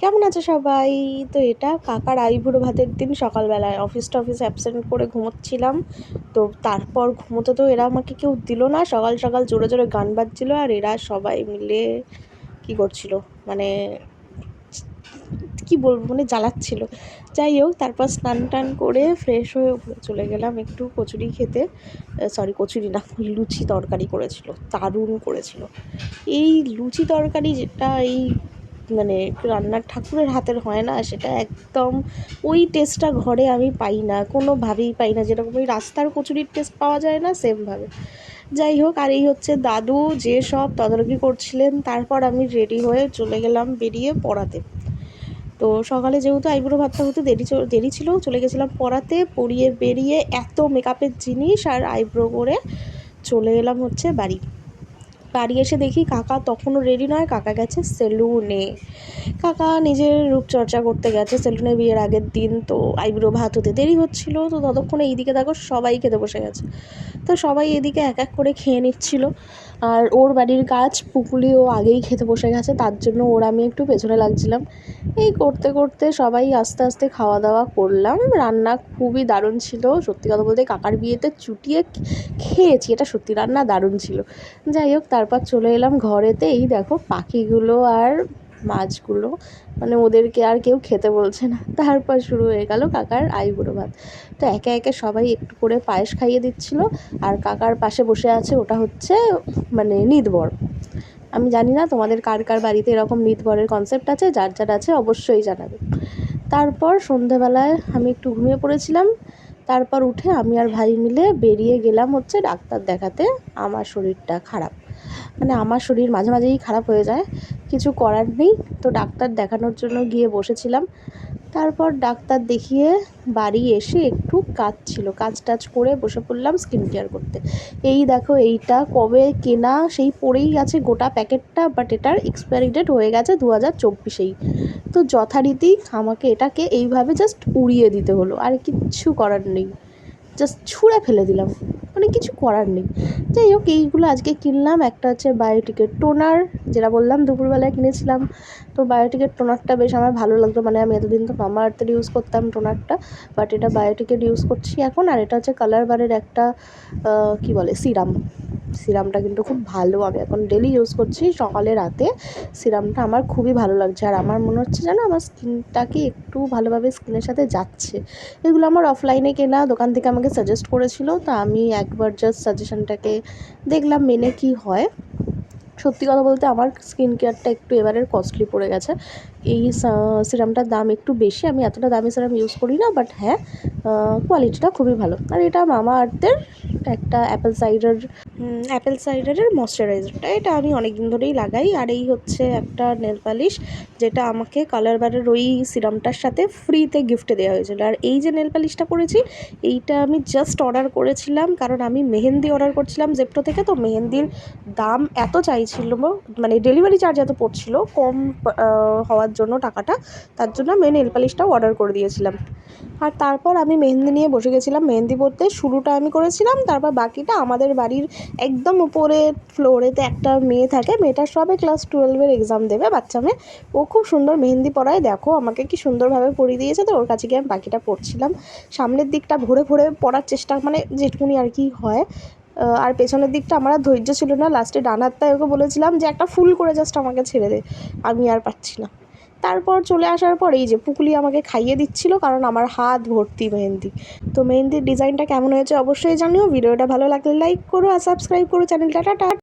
কেমন আছে সবাই? তো এটা কাকার আইবুড়ো ভাতের দিন সকালবেলায়। অফিস টফিস অ্যাবসেন্ট করে ঘুমোচ্ছিলাম। তো তারপর ঘুমোতে তো এরা আমাকে কেউ দিল না। সকাল সকাল জোরে জোরে গান বাজছিল আর এরা সবাই মিলে কি করছিল? মানে কি বলব? মানে জ্বালাচ্ছিল। যাই হোক, তারপর স্নান টান করে ফ্রেশ হয়ে চলে গেলাম একটু কচুরি খেতে। সরি কচুরি না, লুচি তরকারি করেছিল, দারুণ করেছিল। এই লুচি তরকারি যেটা, এই মানে রান্নার ঠাকুরের হাতের হয় না, সেটা একদম ওই টেস্টটা ঘরে আমি পাই না, কোনোভাবেই পাই না। যেরকম ওই রাস্তার কচুরির টেস্ট পাওয়া যায় না সেমভাবে যাই হোক, আর এই হচ্ছে দাদু যে সব তদারকি করছিলেন, তারপর আমি রেডি হয়ে চলে গেলাম বেরিয়ে পড়াতে। তো সকালে যেহেতু আইবুড়ো ভাতটা হতে দেরি দেরি ছিল, চলে গেছিলাম পড়াতে, পড়িয়ে বেরিয়ে এত মেকআপের জিনিস আর আইব্রো করে চলে এলাম হচ্ছে বাড়ি। বাড়ি এসে দেখি কাকা তখনও রেডি নয়, কাকা গেছে সেলুনে কাকা নিজের রূপচর্চা করতে গেছে সেলুনে বিয়ের আগের দিন, তো আইব্রো ভাত হতে দেরি হচ্ছিল, তো ততক্ষণে এইদিকে দেখো সবাই খেতে বসে গেছে। তো সবাই এদিকে এক এক করে খেয়ে নিচ্ছিল। আর ওর বাড়ির কাজ পুকুলিও আগেই খেতে বসে গেছে, তার জন্য ওর আমি একটু পেছনে লাগছিলাম। এই করতে করতে সবাই আস্তে আস্তে খাওয়া দাওয়া করলাম। রান্না খুবই দারুণ ছিল, সত্যি কথা বলতে কাকার বিয়েতে চুটিয়ে খেয়েছি, এটা সত্যি রান্না দারুণ ছিল। যাই হোক তারপর চলে এলাম ঘরেতে এই দেখো পাখিগুলো আর মাছগুলো মানে ওদেরকে আর কেউ খেতে বলছে না। তারপর শুরু হয়ে গেল কাকার আইবুড়ো ভাত। তো একে একে সবাই একটু করে পায়েস খাইয়ে দিচ্ছিল, আর কাকার পাশে বসে আছে ওটা হচ্ছে মানে নিদবর। আমি জানি না তোমাদের কার কার বাড়িতে এরকম নিদবরের কনসেপ্ট আছে, যার যার আছে অবশ্যই জানাবে। তারপর সন্ধেবেলায় আমি একটু ঘুমিয়ে পড়েছিলাম। তারপর উঠে আমি আর ভাই মিলে বেরিয়ে গেলাম হচ্ছে ডাক্তার দেখাতে। আমার শরীরটা খারাপ। মানে আমার শরীর মাঝে মাঝেই খারাপ হয়ে যায়। কিছু করার নেই। তো ডাক্তার দেখানোর জন্য গিয়ে বসেছিলাম। তারপর ডাক্তার দেখিয়ে বাড়ি এসে একটু কাজ ছিল। কাজ টাজ করে বসে পড়লাম স্কিন কেয়ার করতে। এই দেখো এইটা কবে কেনা, সেই পড়েই আছে গোটা প্যাকেটটা বাট এটার এক্সপায়ারি ডেট হয়ে গেছে দু হাজার চব্বিশেই। তো যথারীতি আমাকে এটাকে এইভাবে জাস্ট উড়িয়ে দিতে হলো। আর কিচ্ছু করার নেই। জাস্ট ছুঁড়ে ফেলে দিলাম। মানে কিছু করার নেই। যাই হোক, এইগুলো আজকে কিনলাম। একটা হচ্ছে বায়োটিকের টোনার যেটা বললাম দুপুরবেলায় কিনেছিলাম। তো বায়োটিকের টোনারটা বেশ আমার ভালো লাগতো মানে আমি এতদিন তো মামা আর্থের ইউজ করতাম টোনারটা বাট এটা বায়োটিকের ইউজ করছি এখন। আর এটা হচ্ছে কালার বারের একটা কি বলে সিরাম সিরামটা কিন্তু খুব ভালো, আমি এখন ডেলি ইউজ করছি। সকালে, রাতে সিরামটা আমার খুবই ভালো লাগছে। আর আমার মনে হচ্ছে যেন আমার স্কিনটাকে একটু ভালোভাবে স্কিনের সাথে যাচ্ছে। এগুলো আমার অফলাইনে কেনা, দোকান থেকে আমাকে সাজেস্ট করেছিল। তা আমি একবার জাস্ট সাজেশনটাকে দেখলাম, মেনে কি হয়। সত্যি কথা বলতে আমার স্কিন কেয়ারটা একটু এবারের কস্টলি পড়ে গেছে। এই সিরামটার দাম একটু বেশি, আমি এতটা দামি সিরাম ইউজ করি না বাট হ্যাঁ কোয়ালিটিটা খুবই ভালো। আর এটা মামা আর্থের একটা অ্যাপেল সাইডার অ্যাপেল সাইডারের ময়শ্চারাইজারটা এটা আমি অনেক দিন ধরেই লাগাই, আর এই হচ্ছে একটা নেল পালিশ যেটা আমাকে কালার বারের ওই সিরামটার সাথে ফ্রিতে গিফটে দেওয়া হয়েছিল। আর এই যে নেল পালিশটা করেছি এইটা আমি জাস্ট অর্ডার করেছিলাম, কারণ আমি মেহেন্দি অর্ডার করছিলাম জেপ্টো থেকে, তো মেহেন্দির দাম এত চাইছিল মানে ডেলিভারি চার্জ এত পড়ছিল কম হওয়ার জন্য টাকাটা, তার জন্য আমি নেল পালিশটাও অর্ডার করে দিয়েছিলাম। আর তারপর আমি মেহেন্দি নিয়ে বসে গেছিলাম, মেহেন্দি পড়তে শুরুটা আমি করেছিলাম, তারপর বাকিটা আমাদের বাড়ির একদম উপরে ফ্লোরেতে একটা মেয়ে থাকে, মেয়েটা সবে ক্লাস টুয়েলভের এক্সাম দেবে, বাচ্চা মেয়ে, ও খুব সুন্দর মেহেন্দি পরায়। দেখো, আমাকে কি সুন্দরভাবে পরিয়ে দিয়েছে তো। ওর কাছে গিয়ে আমি বাকিটা পড়ছিলাম সামনের দিকটা ভরে ভরে পড়ার চেষ্টা মানে যেটুকুনি আর কি হয়। আর পেছনের দিকটা আমার ধৈর্য ছিল না। লাস্টে ডান ওকে বলেছিলাম যে, একটা ফুল করে জাস্ট আমাকে ছেড়ে দে। আমি আর পাচ্ছি না। তারপর চলে আসার পর এই যে পুকুলি আমাকে খাইয়ে দিচ্ছিল, কারণ আমার হাত ভর্তি মেহেন্দি। তো মেহেন্দির ডিজাইনটা কেমন হয়েছে অবশ্যই জানিও। ভিডিওটা ভালো লাগলে লাইক করো আর সাবস্ক্রাইব করো চ্যানেলটা। টাটা।